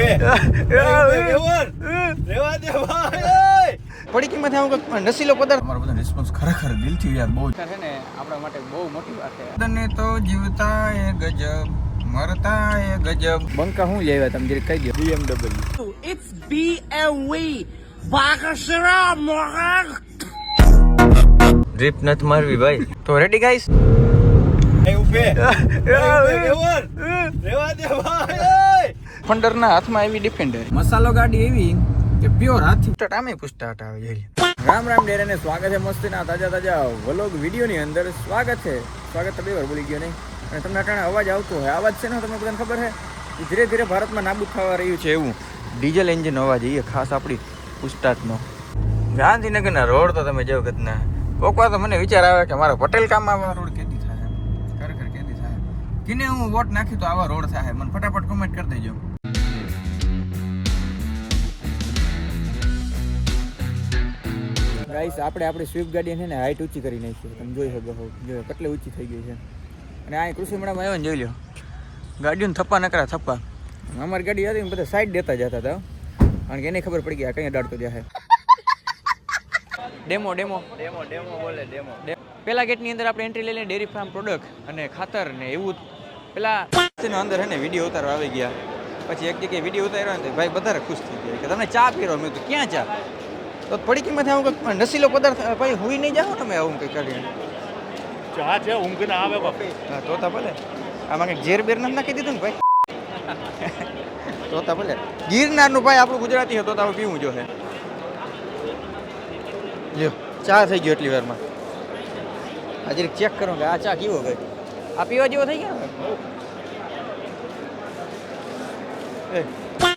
ઉભે રેવા દે ભાઈ. પડીકીમાંથી આવું કંઈક નશીલો પદાર્થ. તમારો બધો રિસ્પોન્સ ખરેખર દિલથી યાર બહુ છે ને આપણા માટે બહુ મોટી વાત છે. તને તો જીવતા એ ગજબ મરતા એ ગજબ. બંકા હું લેવા તમે જરી કહી દો BMW ડ્રીપ નથી મારવી ભાઈ. તો રેડી ગાઈસ એ ઉભે. રેવા દે ભાઈ. ફંડરના હાથમાં આવી ડિફેન્ડર મસાલો ગાડી એવી કે પ્યોર હાથી. ટામે પુસ્ટાટ આવે જઈ રામ રામ ડેરાને સ્વાગત છે મસ્તીના તાજા તાજા વલોગ વિડીયોની અંદર. સ્વાગત છે. સ્વાગત તો બે વાર બોલી ગયો નહીં. અને તમને અટાણે અવાજ આવતો હોય. અવાજ છે ને તમને બધાને ખબર છે? એ ધીરે ધીરે ભારતમાં નાબૂદ થવા રહ્યું છે એવું. ડીઝલ એન્જિન અવાજ એ ખાસ આપણી પુસ્ટાટનો ગાંધીનગરના રોડ તો તમે જો ગતના કોક વાર તો મને વિચાર આવે કે મારા પટેલ કામમાં આવા. રોડ કેદી થાય? ખરેખર કેદી થાય કિને હું વોટ નાખી તો આવા રોડ થાય મને ફટાફટ કોમેન્ટ કરી દેજો. ગાઈસ આપણે આપણી સ્વિફ્ટ ગાડી છે ને હાઈટ ઊંચી કરી નાખી તમે જોઈ શકો છો જો કેટલી ઊંચી થઈ ગઈ છે. અને આ કૃષિ મેળામાં આવ્યો ને જોઈ લો ગાડીઓને થપ્પા નકરા થપ્પા. અમારી ગાડી હતી ને બધા સાઈડ દેતા જતા હતા કારણ કે એને ખબર પડી ગયા આ કઈ અડાડતો જાય. ડેમો ડેમો ડેમો ડેમો બોલે ડેમો પેલા ગેટની અંદર આપણે એન્ટ્રી લઈ લઈએ ડેરી ફાર્મ પ્રોડક્ટ અને ખાતર ને એવું પેલા અંદર હે ને વીડિયો ઉતારવા આવી ગયા. પછી એક જગ્યાએ વીડિયો ઉતાર્યો ને ભાઈ વધારે ખુશ થઈ ગયા. કે તમે ચા પીરો? મેં તો ક્યાં ચા? તો પડીકીમાંથી આવું કંઈક નસીલો પદાર્થ ભાઈ હુઈ નહીં જાઓ તમે આવું કંઈક કરીને. ચા છે ઊંઘ ના આવે બાપા. હા તો તા ભલે. આમાં કંઈક ઝેર બેર નથી નાખી દીધું ને ભાઈ? તો તા ભલે. ગિરનારનું ભાઈ આપણું ગુજરાતી હતો તો આપણે પીવું જો લ્યો ચા થઈ ગયો એટલી વારમાં. આજે ચેક કરો કે આ ચા કેવો ગઈ. આ પીવા જેવો થઈ ગયો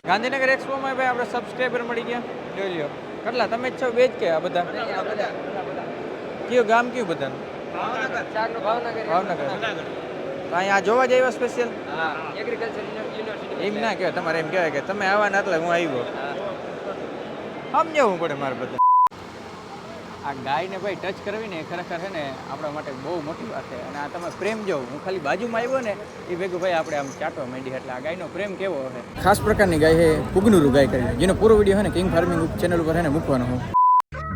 ગાંધીનગર એક્સપોમાં ભાઈ આપણે સબસ્ક્રાઈબર મળી ગયા. જોઈ લ્યો. કેટલા? તમે જ છો બે જ કે આ બધા? કયું ગામ કયું બધાનું? ભાવનગર. અહીંયા જોવા જોવા જઈએ સ્પેશિયલ એમ ના કહેવાય તમારે એમ કહેવાય કે તમે આવવાના એટલે હું આવ્યો. સમજાવવું પડે મારે બધા આ ગાયને ભાઈ ટચ કરવી ને એ ખરેખર છે ને આપણા માટે બહુ મોટી વાત છે. અને આ તમે પ્રેમ જો હું ખાલી બાજુમાં આવ્યો ને એ ભેગું ભાઈ આપણે આમ ચાટવા માંડી એટલે આ ગાયનો પ્રેમ કેવો હશે ખાસ પ્રકારની ગાય છે કુગનુરુ ગાય કરીને. જેનો પૂરો વીડિયો છે ને કિંગ ફાર્મિંગ ચેનલ ઉપર છે ને મૂકવાનો હું.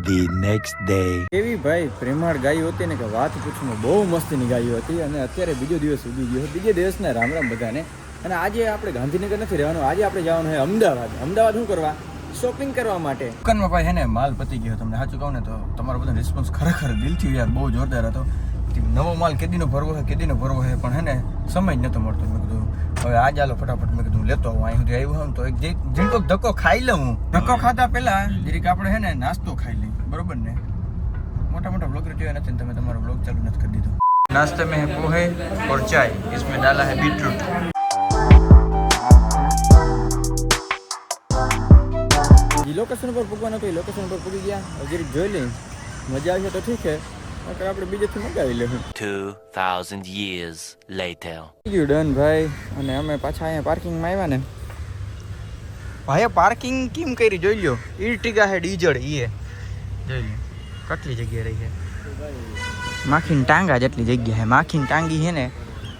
ધી નેક્સ્ટ ડે એવી ભાઈ પ્રેમાળ ગાયો હતી ને કે વાત પૂછવામાં બહુ મસ્તીની ગાયો હતી. અને અત્યારે બીજો દિવસ ઉગી ગયો છે. બીજે દિવસના રામ રામ બધાને. અને આજે આપણે ગાંધીનગર નથી રહેવાનું. આજે આપણે જવાનું છે અમદાવાદ. અમદાવાદ શું કરવા? શોપિંગ કરવા માટે. દુકાનમાં ભાઈ હેને માલ પતી ગયો તમને સાચું કહું ને તો તમારો બધો રિસ્પોન્સ ખરેખર દિલથી યાર બહુ જોરદાર હતો. નવો માલ કેદીનો ભરવો હે કેદીનો ભરવો છે પણ હેને સમય જ નહોતો મળતો. મેં કીધું હવે આ ચાલો ફટાફટ. મેં કીધું લેતો આવું અહીં સુધી આવ્યો હોય તો એક ઝીણકોક ધક્કો ખાઈ લઉં. હું. ધક્કો ખાતા પહેલા જરીક આપણે હેને નાસ્તો ખાઈ લઈએ બરોબર ને? મોટા મોટા બ્લોગ જોયા નથી તમે તમારો બ્લોગ ચાલુ નથી કરી દીધો. નાસ્તે મેં પોહે ઓર ચાય ઇસમે ડાલા હે બીટરૂટ લોકેશન પર પૂગવાનું હતું લોકેશન પર પૂગી ગયા. હજી જોઈ લઈ મજા આવશે તો ઠીક છે. નકર આપણે બીજેથી મગાવી લેવું 2000 years later. ગયું ડન ભાઈ. અને અમે પાછા અહીંયા પાર્કિંગમાં આવ્યા ને. ભાઈ પાર્કિંગ કેમ કરી જોઈ લ્યો? ઇર્ટિગા હે ડીજળ ઈ એ જોઈ લ્યો. કેટલી જગ્યા રહી છે માખીન ટાંગા જેટલી જગ્યા છે માખીન ટાંગી છે ને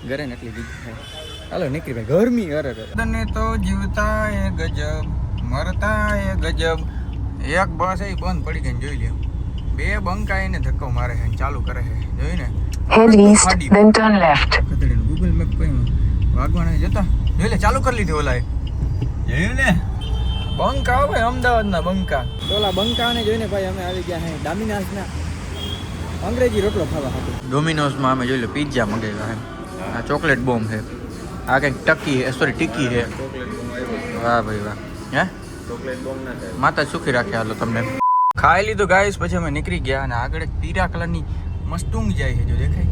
ઘરે ને એટલી જગ્યા છે હાલો નીકળી ભાઈ. ગરમી અરે અરે તને તો જીવતા એ ગજબ મરતા એ ગજબ. એક બસ એ બંધ પડી ગઈ ને જોઈ લે બે બંકા એને ધક્કો મારે છે ચાલુ કરે છે. જોઈ ને? Head east then turn left left. Google map કઈ વાગવાના જતા? જોઈ લે ચાલુ કરી લીધી ઓલાએ. જોયું ને? બંકા આવે ભાઈ અમદાવાદના બંકા. ઓલા બંકાને જોઈને ભાઈ અમે આવી ગયા છે ડામિનાસના અંગ્રેજી રોટલો ખાવા હતો. ડોમિનોઝમાં અમે જોઈ લો પિઝા મંગાવ્યા છે આ ચોકલેટ બોમ્બ છે આ કંઈક ટકી સોરી ટીકી છે. વાહ ભાઈ વાહ. હે? માતા સુખી રાખે હાલો તમને. ખાઈ લીધું ગાઈસ પછી અમે નીકળી ગયા અને આગળ એક પીળા કલરની મસ્તુંગ જાય છે જો દેખાય?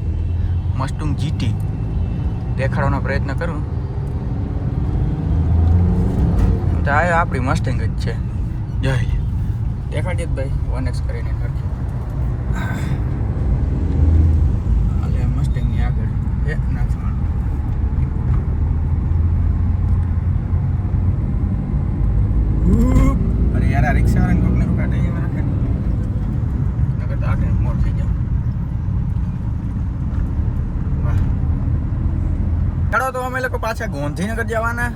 મસ્તુંગ જીટી દેખાડવાનો પ્રયત્ન કરું. તો આ આપણી મસ્ટિંગ જ છે. જય દેખાડીએ જ ભાઈ વન એક્સ કરીને સરખી મસ્ટિંગની આગળ. એ નાચવાનું અરે યાર આ રિક્ષા વાળાને કોકને રોકાડે અહીંયા રાખે નકર તો આગળ મોર થઈ જાવ વાહ ચાલો તો અમે લોકો પાછા ગાંધીનગર જવાના.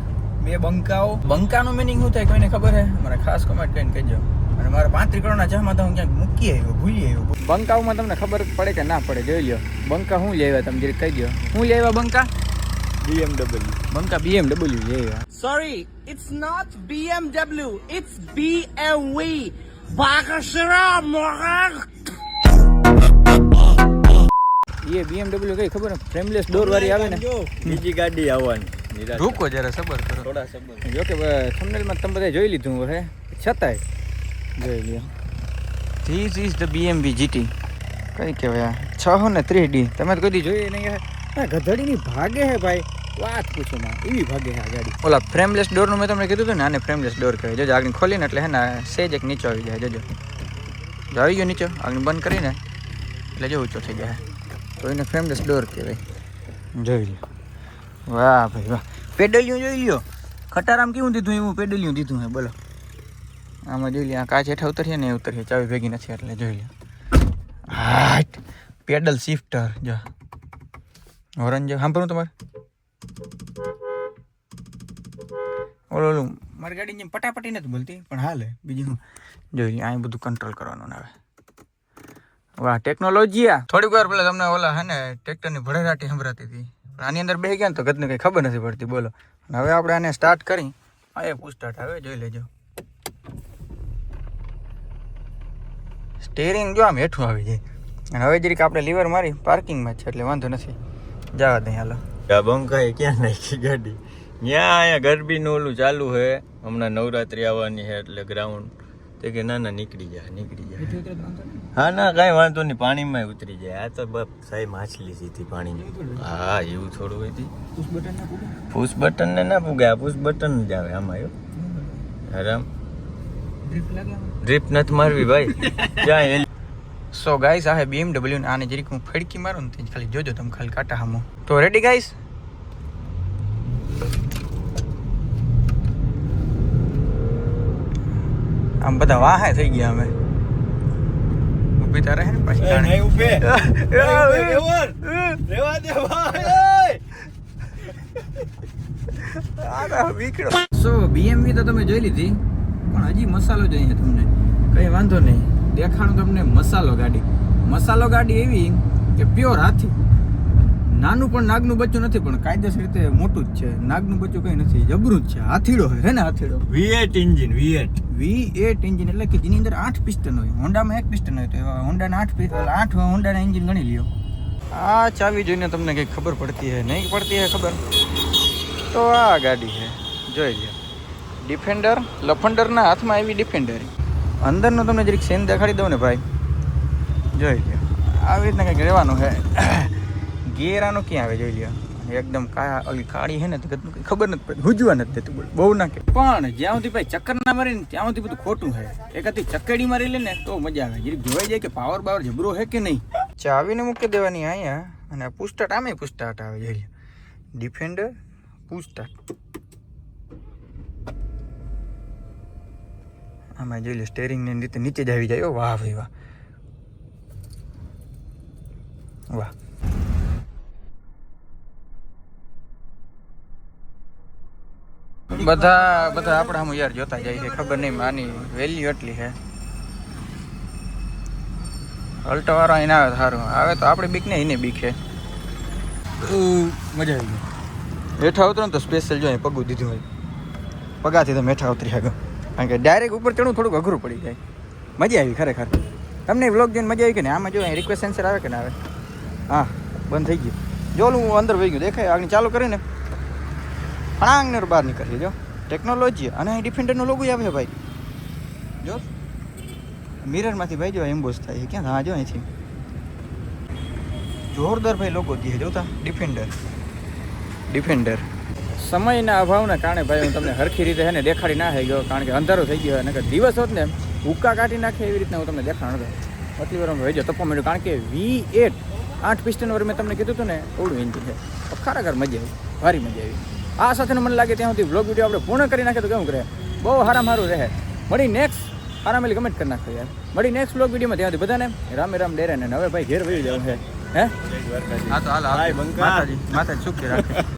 બે બંકાઓ. બંકાનું મિનિંગ શું થાય કોઈને ખબર હે? મને ખાસ કમેન્ટ કરીને કહેજો. અને મારા પાંત્રીસ કરોડના ચામાં તો હું ક્યાંક મૂકી આવ્યો ભૂલી આવ્યો. બંકાઓમાં તમને ખબર પડે કે ના પડે? જોઈ લો બંકા શું લેવા તમે જરીક કહી દો શું લેવા બંકા? BMW બંકા BMW લેવા sorry it's not BMW, it's BMW. Bakasera, morak! એ BMW કઈ ખબર? ફ્રેમલેસ ડોર વાળી આવે ને? બીજી ગાડી આવવાની રૂકો જરા સબર કરો. થોડા સબર. જો કે થંબનેલમાં તમે બધા જોઈ લીધું હે. છતાંય. જોઈ લ્યો. ધીસ ઇઝ ધ બીએમવી જીટી કઈ કહેવાય આ? છ ને ત્રીસ ડી. તમે તો કદી જોઈએ નહીં હે? ગધડીની ભાગે હે ભાઈ. વાત પૂછો માં એવી ભાગે હે આ ગાડી? ઓલા ફ્રેમલેસ ડોરનું મેં તમને કીધું હતું ને આને ફ્રેમલેસ ડોર કહેવાય. જોજો આગળ ખોલીને એટલે હે ને સેજ એક નીચો આવી જાય. જોજો. જો આવી ગયો નીચો. આગળ બંધ કરીને. એટલે જો ઊંચો થઈ જાય. તો એને ફ્રેમલેસ ડોર કહેવાય. જોઈ લ્યો. વાહ ભાઈ વાહ. પેડલિયું જોઈ લ્યો. ખટારામ કેવું દીધું એવું પેડલિયું દીધું હે, બોલો. આમાં જોઈ લે આ કાચ હેઠા ઉતરીએ ને એ ઉતરીએ ચાવી ભેગી નથી એટલે જોઈ લે હાટ. પેડલ શિફ્ટર જો. હોરન જો, સાંભળું તમારે? ઓલું ઓલું, મારી ગાડી જેમ પટાપટી નથી બોલતી, પણ હાલે, બીજું શું? જોઈ લે અહીં બધું કંટ્રોલ કરવાનું આવે વાહ ટેકનોલોજી આ. થોડીક વાર પેલા તમને ઓલા હે ને ટ્રેક્ટરની ભળેરાટી સંભળાતી હતી. પણ આની અંદર બે ગયા ને તો ગતને કંઈ ખબર નથી પડતી બોલો. અને હવે આપણે આને સ્ટાર્ટ કરી. આ એ સ્ટાર્ટ આવે જોઈ લેજો. સ્ટેરિંગ જો આમ હેઠું આવી જાય. અને હવે જરીક આપણે લીવર મારી પાર્કિંગમાં જ છે એટલે વાંધો નથી. જવા દઈ હાલો. આ બંકાએ ક્યાં નાખી ગાડી? ત્યાં અહીંયા ગરબીનું ઓલું ચાલુ છે હમણાં નવરાત્રી આવવાની છે એટલે ગ્રાઉન્ડ તે કે ના ના નીકળી જાય નીકળી જાય હા ના કાંઈ વાંધો નહીં પાણીમાં ઉતરી જાય. આ તો બસ સાહેબ માછલી સીધી પાણી હા એવું થોડું હોય તી. પુશ બટન ને ના પૂગે આ પુશ બટન જ આવે આમાં એવું. આરામ. ડ્રીપ નથી મારવી ભાઈ. ક્યાં સો ગાઈસ આ ને આને જરીક હું ફડકી મારું ને ખાલી જોજો તમે ખાલી કાંટા હામો. તો રેડી ગાઈસ આમ બધા વાહે થઈ ગયા અમે. ઊભી તારે હે ને પછી જાણે. સો બીએમવી તો તમે જોઈ લીધી પણ હજી મસાલો જોઈએ તમને. કઈ વાંધો નહીં. દેખાણું તમને મસાલો ગાડી. મસાલો ગાડી એવી કે પ્યોર હાથી. નાનું પણ નાગનું બચ્ચું નથી પણ કાયદેસર રીતે મોટું જ છે. નાગનું બચ્ચું કઈ નથી જબરું જ છે. હાથીડો હે ને હાથીડો? V8 engine V8 V eight engine એટલે કે જેની અંદર આઠ પિસ્ટન હોય. હોન્ડામાં એક પિસ્ટન હોય તો હોન્ડાના આઠ પિસ્ટન આઠ હોન્ડાના એન્જિન ગણી લ્યો. આ ચાવી જોઈને તમને કંઈક ખબર પડતી હે નહીં પડતી હે ખબર? તો આ ગાડી છે જોઈ લ્યો. ડિફેન્ડર લફંડરના હાથમાં આવી ડિફેન્ડર અંદરનો તમને જરીક સેન દેખાડી દઉં ને ભાઈ. જોઈ લ્યો. આવી રીતના કંઈક રહેવાનું છે ગેર આનો ક્યાં આવે જોઈ લ્યો. એકદમ કાયા ઓલી કાળી હે ને તો ખબર નથી પડતી. હુજવા નથી દેતું બોલ. બહુ ના કે પણ જ્યાં સુધી ભાઈ ચક્કર ના મારે ને ત્યાં સુધી બધું ખોટું છે એકાથી ચક્કડી મારી લે ને તો મજા આવે. જરીક જોવાઈ જાય કે પાવર બાવર જબરો હે કે નહીં? ચાવીને મૂકી દેવાની અહીંયા અને પુસ્ટાટ આમે પુસ્ટાટ આવે જોઈ ડિફેન્ડર પુસ્ટાટ આમાં જોઈ લે સ્ટેરિંગ ને રીતે નીચે જ આવી જાય. વાહ ભાઈ વાહ. વાહ. બધા બધા આપણે હું યાર જોતા જાય છે ખબર નહીં માની વેલ્યુ એટલી છે. અલ્ટો વાળો એને આવે સારું. આવે તો આપણે બીક ને એને બીક છે. મજા આવી ગઈ. હેઠા ઉતરો ને તો સ્પેશિયલ જો પગું દીધું હોય. પગાથી તો હેઠા ઉતરી આગળ કારણ કે ડાયરેક્ટ ઉપર ચડવું થોડુંક અઘરું પડી જાય. મજા આવી ખરેખર. તમને વ્લોગ જોઈને મજા આવી કે ને આમાં જો રિક્વેસ્ટ સેન્સર આવે કે ના આવે? હા બંધ થઈ ગયું. જો હું અંદર વહી ગયું. દેખાય આગળ ચાલુ કરીને. ફણાંગ ને બહાર નીકળીએ જો ટેકનોલોજી અને અહીં ડિફેન્ડરનો લોગો આવે છે ભાઈ. જો મિરરમાંથી ભાઈ જો એમ્બોસ થાય છે. ક્યાં હા જો અહીંથી. જોરદાર ભાઈ લોકો દે જોતા ડિફેન્ડર ડિફેન્ડર સમયના અભાવના કારણે ભાઈ હું તમને હરખી રીતે છે ને દેખાડી ના થઈ ગયો, કારણ કે અંધારો થઈ ગયો અને દિવસ હોત ને હુક્કા કાઢી નાખે એવી રીતના હું તમને દેખાણ હતો એટલી વાર ભાઈ જો તપો માંડ્યું કારણ કે વી એટ આઠ પિસ્ટન વર મેં તમને કીધું હતું ને ઓળું ઇન્જિન છે. ખરેખર મજા આવી. ભારી મજા આવી. આ સાથેનું મને લાગે ત્યાં સુધી બ્લોગ વીડિયો આપણે પૂર્ણ કરી નાખે તો કેવું કરે? બહુ હારા સારું રહે. મળી નેક્સ્ટ આરામ કમેન્ટ કરી નાખો યાર. મળી નેક્સ્ટ બ્લોગ વિડીયોમાં ત્યાંથી બધાને રામે રામ ડેરે ને હવે ભાઈ ઘેર વહી જવું છે. હે? હા તો હાલ. હાય બંકા. માતાજી માતાજી સુખી રાખે.